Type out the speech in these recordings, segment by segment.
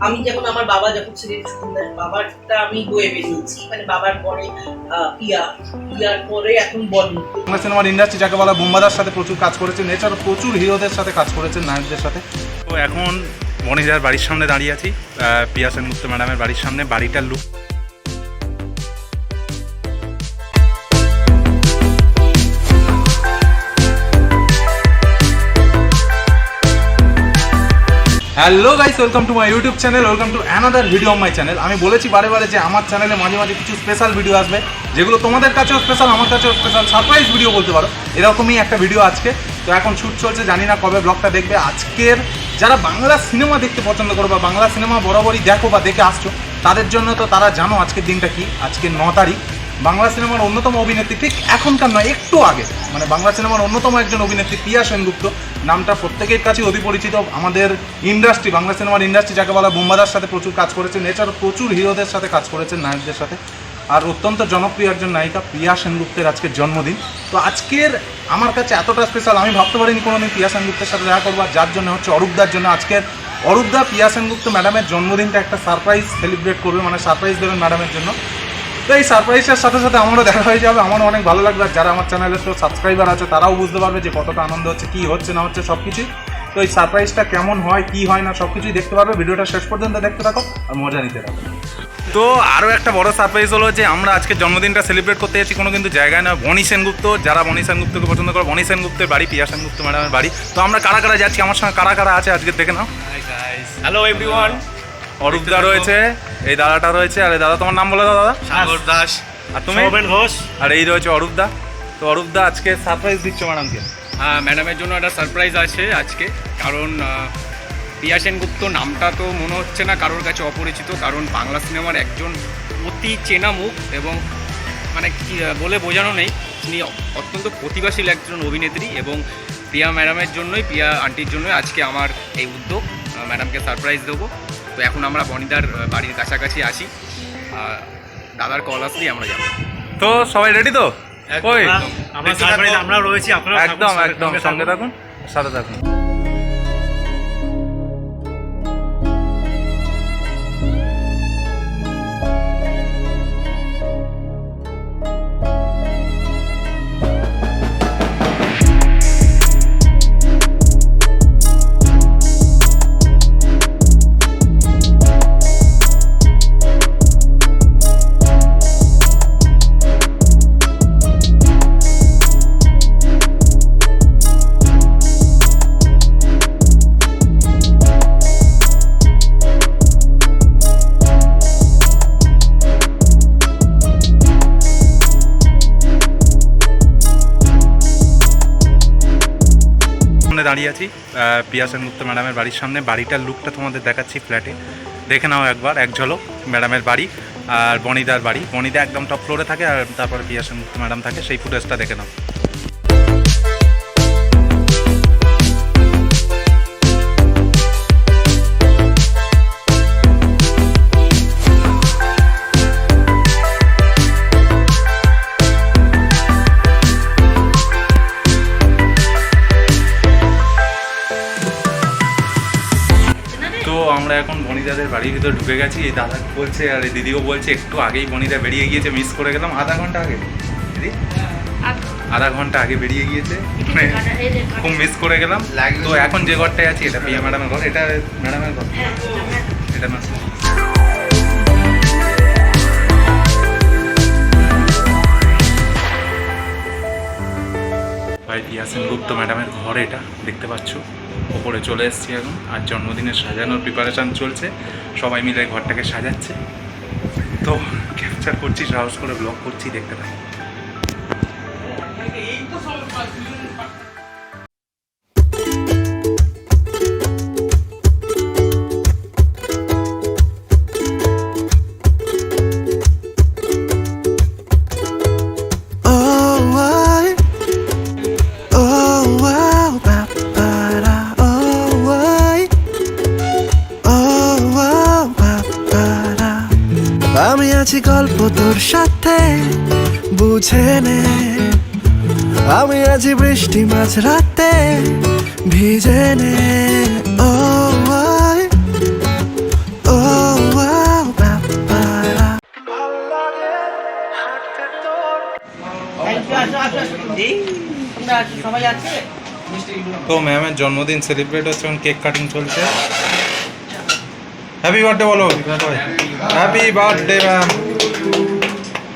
আমি যেমন আমার বাবা যখন ছিলেন সুকুন্দার বাবারটা আমি বয়ে বেরিয়েছি। মানে বাবার পরে পিয়া। পিয়ার পরে এখন বলি। বাংলা সিনেমার ইন্ডাস্ট্রি যাকে বলা বোম্বাদার সাথে প্রচুর কাজ করেছেন এছাড়া প্রচুর হিরোদের সাথে কাজ করেছেন নায়কদের সাথে। তো এখন মনিজার বাড়ির সামনে দাঁড়িয়ে আছি আহ, পিয়া সেনগুপ্ত ম্যাডামের বাড়ির সামনে বাড়িটার look hello guys welcome to my YouTube channel welcome to another video of my channel আমি বলেছি বারে বারে যে আমার চ্যানেলে মাঝে মাঝে কিছু স্পেশাল ভিডিও আসবে, যেগুলো তোমাদের কাছেও স্পেশাল আমার কাছেও স্পেশাল সারপ্রাইজ ভিডিও বলতে পারো। এরকমই একটা ভিডিও আজকে। তো এখন শুট চলছে, জানি না কবে ব্লগটা দেখবে। আজকের যারা বাংলা সিনেমা দেখতে পছন্দ করো বা বাংলা সিনেমা বরাবরই দেখো বা দেখে আসছো, তাদের জন্য তো তারা জানো আজকের দিনটা কি। আজকে ন তারিখ। বাংলা সিনেমার অন্যতম অভিনেত্রী ঠিক এখনকার নয়, একটু আগে। মানে বাংলা সিনেমার অন্যতম একজন অভিনেত্রী পিয়া সেনগুপ্ত। নামটা প্রত্যেকের কাছে অতি পরিচিত আমাদের ইন্ডাস্ট্রি বাংলা সিনেমার ইন্ডাস্ট্রি যাকে বলা বোম্বাদার সাথে প্রচুর কাজ করেছেন এছাড়া প্রচুর হিরোদের সাথে কাজ করেছেন নায়কদের সাথে। আর অত্যন্ত জনপ্রিয় একজন নায়িকা প্রিয়া সেনগুপ্তের আজকের জন্মদিন। তো আজকের আমার কাছে এতটা স্পেশাল আমি ভাবতে পারিনি কোনোদিন প্রিয়া সেনগুপ্তের সাথে দেখা করব। যার জন্য হচ্ছে অরূপদার জন্য আজকের অরূপদা প্রিয়া সেনগুপ্ত ম্যাডামের জন্মদিনটা একটা সারপ্রাইজ সেলিব্রেট করবে মানে সারপ্রাইজ দেবেন ম্যাডামের জন্য। তো এই সারপ্রাইজের সাথে সাথে আমারও দেখা হয়ে যাবে। আমারও অনেক ভালো লাগবে। আর যারা আমার চ্যানেলের তো সাবস্ক্রাইবার আছে তারাও বুঝতে পারবে যে কতটা আনন্দ হচ্ছে কী হচ্ছে না হচ্ছে সব কিছুই তো এই সারপ্রাইজটা কেমন হয় কি হয় না সব কিছুই দেখতে পারবে। ভিডিওটা শেষ পর্যন্ত দেখতে থাকো আর মজা নিতে থাকো। তো আরও একটা বড় সারপ্রাইজ হলো যে আমরা আজকে জন্মদিনটা সেলিব্রেট করতে যাচ্ছি। কোনো কিন্তু জায়গায় না বনি সেনগুপ্ত যারা বনি সেনগুপ্তকে পছন্দ করে বনি সেনগুপ্তের বাড়ি পিয়া সেনগুপ্ত ম্যাডামের বাড়ি। তো আমরা কারা কারা যাচ্ছি? আমার সঙ্গে কারা কারা আছে? আজকে দেখে নাও। হ্যালো এভরিওয়ান অরূপদা রয়েছে এই দাদাটা রয়েছে আর এই দাদা তোমার নাম বলে দাও দাদা? সাগর দাস। আর তুমি? সৌমেন ঘোষ। আর এই রয়েছে অরূপদা তো অরূপদা আজকে সারপ্রাইজ দিচ্ছ ম্যাডামকে হ্যাঁ ম্যাডামের জন্য একটা সারপ্রাইজ আছে আজকে। কারণ প্রিয়া সেনগুপ্ত নামটা তো মনে হচ্ছে না কারোর কাছে অপরিচিত কারণ বাংলা সিনেমার একজন অতি চেনা মুখ এবং মানে কি বলে বোঝানো নেই। তিনি অত্যন্ত প্রতিভাশীল একজন অভিনেত্রী এবং প্রিয়া ম্যাডামের জন্যই প্রিয়া আন্টির জন্যই আজকে আমার এই উদ্যোগ। ম্যাডামকে সারপ্রাইজ দেবো। তো এখন আমরা বনিদার বাড়ির কাছাকাছি আসি আহ, দাদার কল আসলেই আমরা যাব। তো সবাই রেডি তো। আমরা রয়েছি আপনারা একদম একদম। সঙ্গে থাকুন সাথে থাকুন। সামনে দাঁড়িয়ে আছি পিয়া সেনগুপ্ত ম্যাডামের বাড়ির সামনে। বাড়িটার লুকটা তোমাদের দেখাচ্ছি ফ্ল্যাটে দেখে নাও একবার, এক ঝলক, ম্যাডামের বাড়ি আর বনিদার বাড়ি। বনিদা একদম টপ ফ্লোরে থাকে আর তারপরে পিয়া সেনগুপ্ত ম্যাডাম থাকে, সেই ফুটেজটা দেখে নাও। বাড়ির ভিতরে ঢুকে গেছি, এই দাদা বলছে আর এই দিদিও বলছে, একটু আগেই বনিদা বেরিয়ে গিয়েছে মিস করে গেলাম, আধা ঘণ্টা আগে। দিদি? আধা ঘণ্টা আগে বেরিয়ে গিয়েছে মানে খুব মিস করে গেলাম। তো এখন যে ঘরটায় আছি, এটা পিয়া ম্যাডামের ঘর, এটা ম্যাডামের ঘর। এটা না ভাই পিয়া সেনগুপ্ত ম্যাডামের ঘর এটা, দেখতে পাচ্ছ? ওপরে চলে এসেছি এখন। আর জন্মদিনের সাজানোর প্রিপারেশান চলছে। সবাই মিলে ঘরটাকে সাজাচ্ছে। তো ক্যাপচার করছি সাহস করে ব্লগ করছি, দেখতে থাকো। সাথে বুঝে নে। আমি আজ বৃষ্টি মাঝ রাতে ভিজে নে। ও তো ম্যামের জন্মদিন সেলিব্রেট হচ্ছে এবং কেক কাটিং চলছে। হ্যাপি বার্থডে বলো। Happy birthday ma'am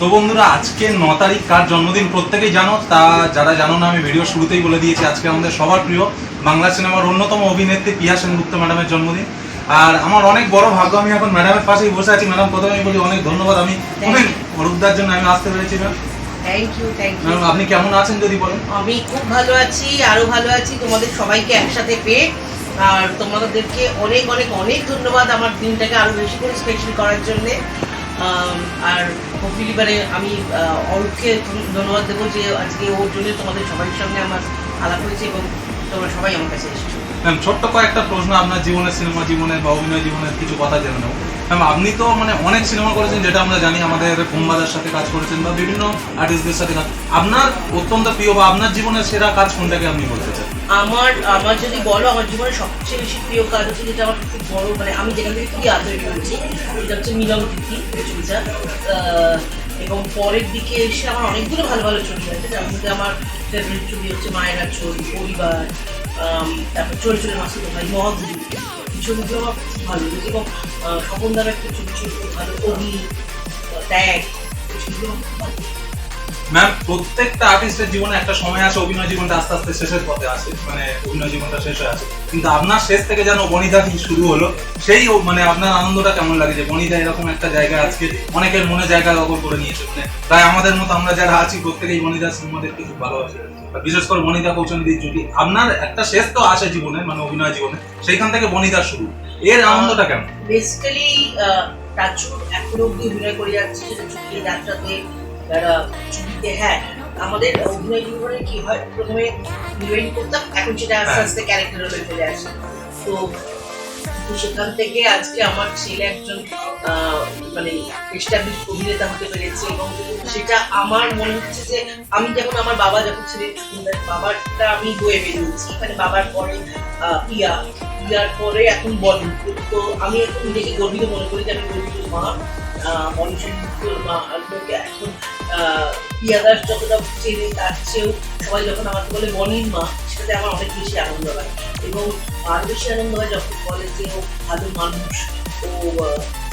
তো বন্ধুরা আজকে ন তারিখ কার জন্মদিন প্রত্যেকেই জানো। তা যারা জানো না আমি ভিডিও শুরুতেই বলে দিয়েছি আজকে আমাদের সবার প্রিয় বাংলা সিনেমার অন্যতম অভিনেত্রী পিয়া সেনগুপ্ত ম্যাডামের জন্মদিন। আর আমার অনেক বড় ভাগ্য আমি এখন ম্যাডামের পাশেই বসে আছি। ম্যাডাম প্রথমে আমি বলি অনেক ধন্যবাদ। আমি অনেক অরূপদার জন্য আমি আসতে পেরেছি ma'am thank you thank you madam আপনি কেমন আছেন যদি বলেন? আমি খুব ভালো আছি আরও ভালো আছি। তোমাদের সবাইকে একসাথে পেয়ে। আর তোমাদেরকে অনেক অনেক অনেক ধন্যবাদ আমার দিনটাকে আরও বেশি করে স্পেশাল করার জন্য। আর মানে আমি অরূপকে ধন্যবাদ দেবো যে আজকে ওর জন্য তোমাদের সবার সঙ্গে আমার আলাপ হয়েছে এবং তোমরা সবাই আমার কাছে এসেছ। ম্যাম ছোট্ট কয়েকটা প্রশ্ন, আপনার জীবনের, সিনেমা জীবনে বা অভিনয় জীবনের কিছু কথা জেনে নেব। ম্যাম আপনি তো মানে অনেক সিনেমা করেছেন, যেটা আমরা জানি, আমাদের বোমবাজার সাথে কাজ করেছেন বা বিভিন্ন আর্টিস্টদের সাথে কাজ আপনার অত্যন্ত প্রিয় বা আপনার জীবনের সেরা কাজ কোনটাকে আপনি বলতে চান? আমার আমার যদি বলো, আমার জীবনের সবচেয়ে বেশি প্রিয় কাজ হচ্ছে যেটা আমার খুব বড় মানে আমি যেখান থেকে খুবই আদর করেছি সেটা হচ্ছে মিলন তিথি ছবিটা এবং পরের দিকে এসে আমার অনেকগুলো ভালো ভালো ছবি আছে, যার মধ্যে আমার ফেভারিট ছবি হচ্ছে মায়েরা ছবি পরিবার তারপর চলে চলে মাসুদ ভাই মহাগুরু ছবিগুলো আমার খুব ভালো লেগেছে এবং স্বপন দ্বারা একটা ছবি ছিল খুব ভালো অগ্নি ত্যাগ, এই ছবিগুলো আমার খুব ভালো। ম্যাম প্রত্যেকটা আর্টিস্টের জীবনে একটা সময় আসে অভিনয় জীবনটা আস্তে আস্তে শেষের পথে আসে মানে অভিনয় জীবনটা শেষ হয়ে আসে। কিন্তু আপনার শেষ থেকে যেন বনিদা কি শুরু হলো সেই মানে আপনার আনন্দটা কেমন লাগে যে বনিদা এরকম একটা জায়গা আজকে অনেকের মনে জায়গা দখল করে নিয়েছে মানে প্রায় আমাদের মতো আমরা যারা আছি প্রত্যেকেই বনিদা সিনেমা দেখতে খুব ভালোবাসি। বিশেষ করে বনিদা কৌশলীদির জুটি আপনার একটা শেষ তো আসে জীবনে মানে অভিনয় জীবনে সেইখান থেকে বনিদার শুরু। এর আনন্দটা কেমন? বেসিক্যালি টাচু এখনও অব্দি অভিনয় করে যাচ্ছে চুক্তির যাত্রাতে যারা হ্যাঁ আমাদের অভিনয় জীবনে কি হয়? প্রথমে হিরোইন করতাম এখন সেটা আস্তে হ্যাঁ। আস্তে ক্যারেক্টার হয়ে চলে আসে। তো সেখান থেকে আজকে আমার ছেলে একজন মানে এস্টাবলিশ অভিনেতা হতে পেরেছে এবং সেটা আমার মনে হচ্ছে যে আমি যখন আমার বাবা যখন ছোটবেলায়, বাবারটা আমি বয়ে বেরিয়েছি। মানে বাবার পরে আহ, পিয়া। পিয়ার পরে এখন বলিউড তো আমি এখন নিজেকে গর্বিত মনে করি যে আমি গর্বিত মা। মানুষের মা এখন দাস যতটা চেনে তার চেয়েও সবাই যখন আমাকে বলে বনির মা সেটাতে আমার অনেক বেশি আনন্দ হয়। এবং আরও বেশি আনন্দ হয় যখন বলে যে ও ভালো মানুষ ও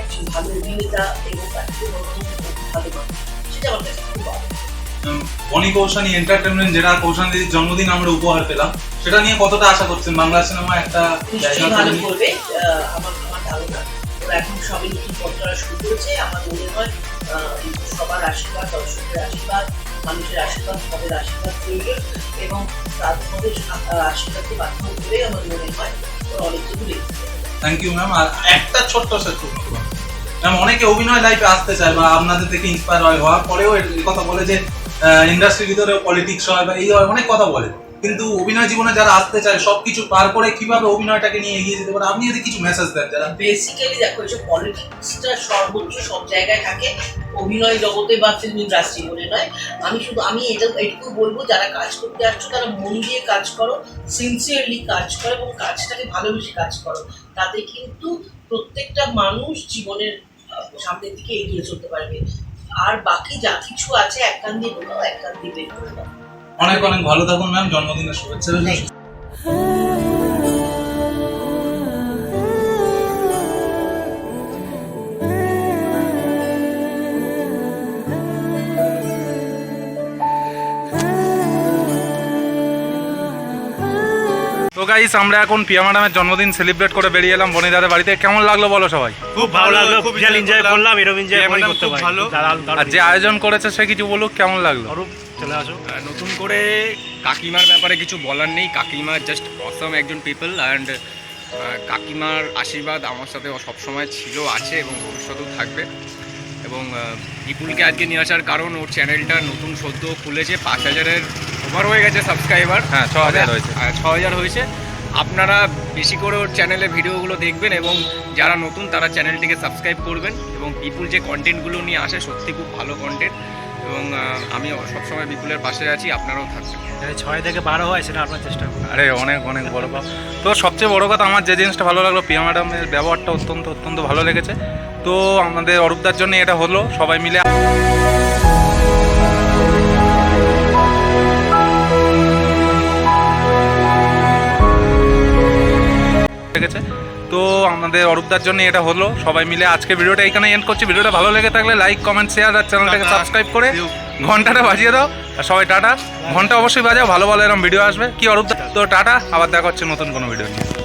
একজন ভালো অভিনেতা এবং খুব ভালো মানুষ। সেটা আমার কাছে খুব ভালো বনি কৌশানী এন্টারটেনমেন্ট যেটা কৌশানীর জন্মদিন আমরা উপহার পেলাম সেটা নিয়ে কতটা আশা করছেন? বাংলা সিনেমা একটা ভালো করবে। আমার আমার ধারণা। ওরা এখন সবই নতুন শুরু করেছে। আমার মনে হয় সবার আশীর্বাদ দর্শকের আশীর্বাদ মানুষের আশীর্বাদ আশীর্বাদ প্রয়োজন এবং আশীর্বাদকে করে আমার মনে হয় থ্যাংক ইউ ম্যাম আর একটা ছোট্ট। ম্যাম অনেকে অভিনয় লাইফে আসতে চায় বা আপনাদের থেকে ইন্সপায়ার হয়, হওয়ার পরেও কথা বলে যে ইন্ডাস্ট্রির ভিতরে পলিটিক্স হয় বা এই অনেক কথা বলে। কিন্তু অভিনয় জীবনে যারা আসতে চায়, সবকিছু পার করে কীভাবে অভিনয়টাকে নিয়ে এগিয়ে যেতে পারে? আপনি যদি কিছু মেসেজ দেন যারা। বেসিক্যালি দেখো এসব পলিটিক্সটা সর্বোচ্চ সব জায়গায় থাকে, অভিনয় জগতে বা ফিল্ম ইন্ডাস্ট্রি বলে নয়। আমি শুধু, আমি এটা, এটুকু বলব, যারা কাজ করতে আসছো, তারা মন দিয়ে কাজ করো সিনসিয়ারলি কাজ করো এবং কাজটাকে ভালোবেসে কাজ করো। তাতে কিন্তু প্রত্যেকটা মানুষ জীবনের সামনের দিকে এগিয়ে চলতে পারবে। আর বাকি যা কিছু আছে, এক কান দিয়ে বলো, এক কান দিয়ে বের করে দাও। অনেক অনেক ভালো থাকুন ম্যাম জন্মদিনের শুভেচ্ছা রইল। তো গাইস আমরা এখন পিয়া ম্যাডামের জন্মদিন সেলিব্রেট করে বেরিয়ে এলাম। বনিদাদের বাড়িতে। কেমন লাগল বলো সবাই? খুব ভালো লাগল। খুব বিশাল এনজয় করলাম। এরকম এনজয় করতে ভালো। আর যে আয়োজন করেছে সে কিছু বলুক কেমন লাগল? চলে আসো। নতুন করে কাকিমার ব্যাপারে কিছু বলার নেই। কাকিমা জাস্ট অসম একজন পিপল অ্যান্ড কাকিমার আশীর্বাদ আমার সাথে সবসময় ছিল আছে এবং ভবিষ্যতেও থাকবে। এবং বিপুলকে আজকে নিয়ে আসার কারণ ওর চ্যানেলটা নতুন সদ্য খুলেছে। পাঁচ হাজারের ওভার হয়ে গেছে সাবস্ক্রাইবার হ্যাঁ, ছ হাজার হয়েছে। ছ হাজার হয়েছে। আপনারা বেশি করে ওর চ্যানেলে ভিডিওগুলো দেখবেন এবং যারা নতুন তারা চ্যানেলটিকে সাবস্ক্রাইব করবেন। এবং বিপুল যে কন্টেন্টগুলো নিয়ে আসে সত্যি খুব ভালো কন্টেন্ট এবং আমি সবসময় বিপুলের পাশে আছি আপনারাও থাকবেন। ছয় থেকে বারো হয় সেটা আপনার চেষ্টা করুন। আরে অনেক অনেক বড় কথা তো সবচেয়ে বড় কথা আমার যে জিনিসটা ভালো লাগল পিয়া ম্যাডামের ব্যবহারটা অত্যন্ত অত্যন্ত ভালো লেগেছে। তো আমাদের অরূপদার জন্য এটা হলো সবাই মিলে লেগেছে। তো আমাদের অরূপদার জন্য এটা হলো। সবাই মিলে আজকে ভিডিওটা এখানে এন্ড করছি। ভিডিওটা ভালো লেগে থাকলে লাইক কমেন্ট শেয়ার আর চ্যানেলটাকে। সাবস্ক্রাইব করে ঘন্টাটা বাজিয়ে দাও। আর সবাই টাটা। ঘণ্টা অবশ্যই বাজাও। ভালো ভালো এরকম ভিডিও আসবে। কি অরূপদা? তো টাটা। আবার দেখা হচ্ছে নতুন কোনো ভিডিও নিয়ে।